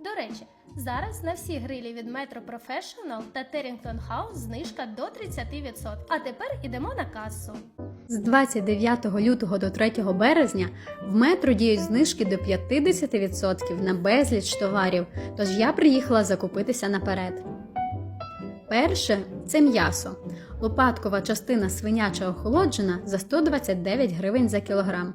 До речі, зараз на всі грилі від Metro Professional та Terrington House знижка до 30%. А тепер ідемо на касу. З 29 лютого до 3 березня в метро діють знижки до 50% на безліч товарів, тож я приїхала закупитися наперед. Перше це м'ясо. Лопаткова частина свиняча охолоджена за 129 гривень за кілограм.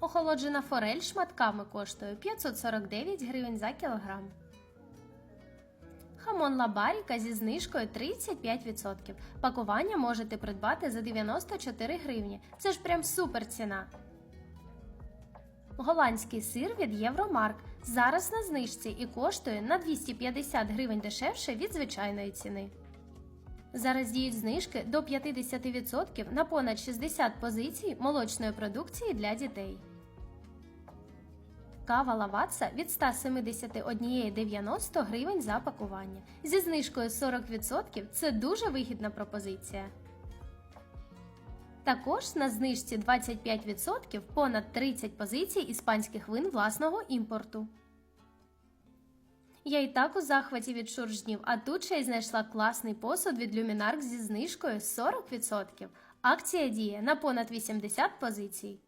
Охолоджена форель шматками коштує 549 гривень за кілограм. Хамон лабаріка зі знижкою 35%. Пакування можете придбати за 94 гривні. Це ж прям супер ціна. Голландський сир від Євромарк зараз на знижці і коштує на 250 гривень дешевше від звичайної ціни. Зараз діють знижки до 50% на понад 60 позицій молочної продукції для дітей. Кава лаватса від 171,90 гривень за пакування. Зі знижкою 40% це дуже вигідна пропозиція. Також на знижці 25% понад 30 позицій іспанських вин власного імпорту. Я і так у захваті від шуржнів, а тут ще й знайшла класний посуд від Люмінарк зі знижкою 40%. Акція діє на понад 80 позицій.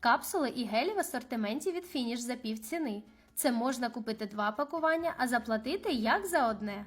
Капсули і гелі в асортименті від фініш за пів ціни. Це можна купити два пакування, а заплатити як за одне.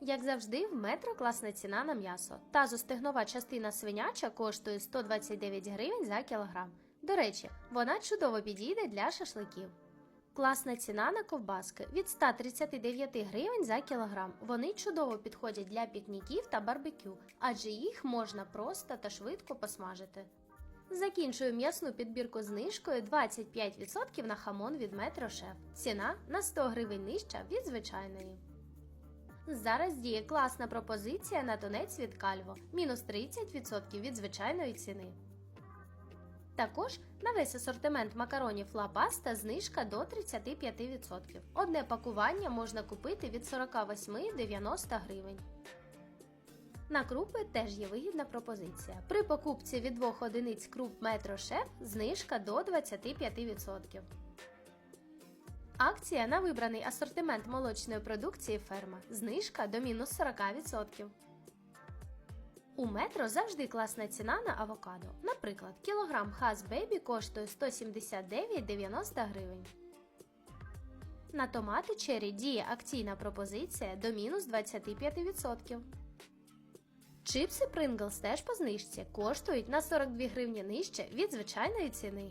Як завжди, в метро класна ціна на м'ясо. Тазостегнова частина свиняча коштує 129 гривень за кілограм. До речі, вона чудово підійде для шашликів. Класна ціна на ковбаски від 139 гривень за кілограм. Вони чудово підходять для пікніків та барбекю, адже їх можна просто та швидко посмажити. Закінчую м'ясну підбірку знижкою 25% на хамон від Метро Шеф. Ціна на 100 гривень нижча від звичайної. Зараз діє класна пропозиція на тунець від Кальво мінус 30% від звичайної ціни. Також на весь асортимент макаронів Ла Паста знижка до 35%. Одне пакування можна купити від 48,90 гривень. На крупи теж є вигідна пропозиція. При покупці від двох одиниць круп Метро Шеф знижка до 25%. Акція на вибраний асортимент молочної продукції ферма. Знижка до мінус 40%. У метро завжди класна ціна на авокадо. Наприклад, кілограм Хас Бейбі коштує 179,90 гривень. На томати черрі діє акційна пропозиція до мінус 25%. Чипси Pringles теж по знижці коштують на 42 гривні нижче від звичайної ціни.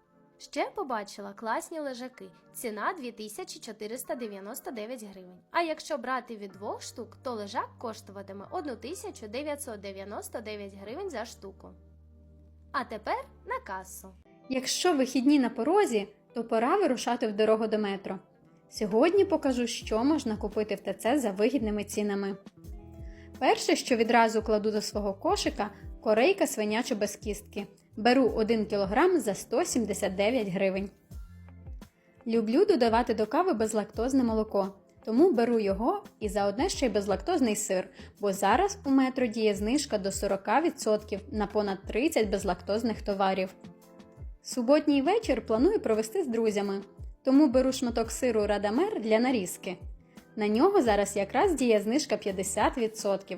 Ще побачила класні лежаки. Ціна 2499 гривень. А якщо брати від двох штук, то лежак коштуватиме 1999 гривень за штуку. А тепер на касу. Якщо вихідні на порозі, то пора вирушати в дорогу до метро. Сьогодні покажу, що можна купити в ТЦ за вигідними цінами. Перше, що відразу кладу до свого кошика, корейка свиняча без кістки. Беру 1 кг за 179 гривень. Люблю додавати до кави безлактозне молоко, тому беру його і заодне ще й безлактозний сир, бо зараз у метро діє знижка до 40% на понад 30 безлактозних товарів. Суботній вечір планую провести з друзями, тому беру шматок сиру Радамер для нарізки. На нього зараз якраз діє знижка 50%,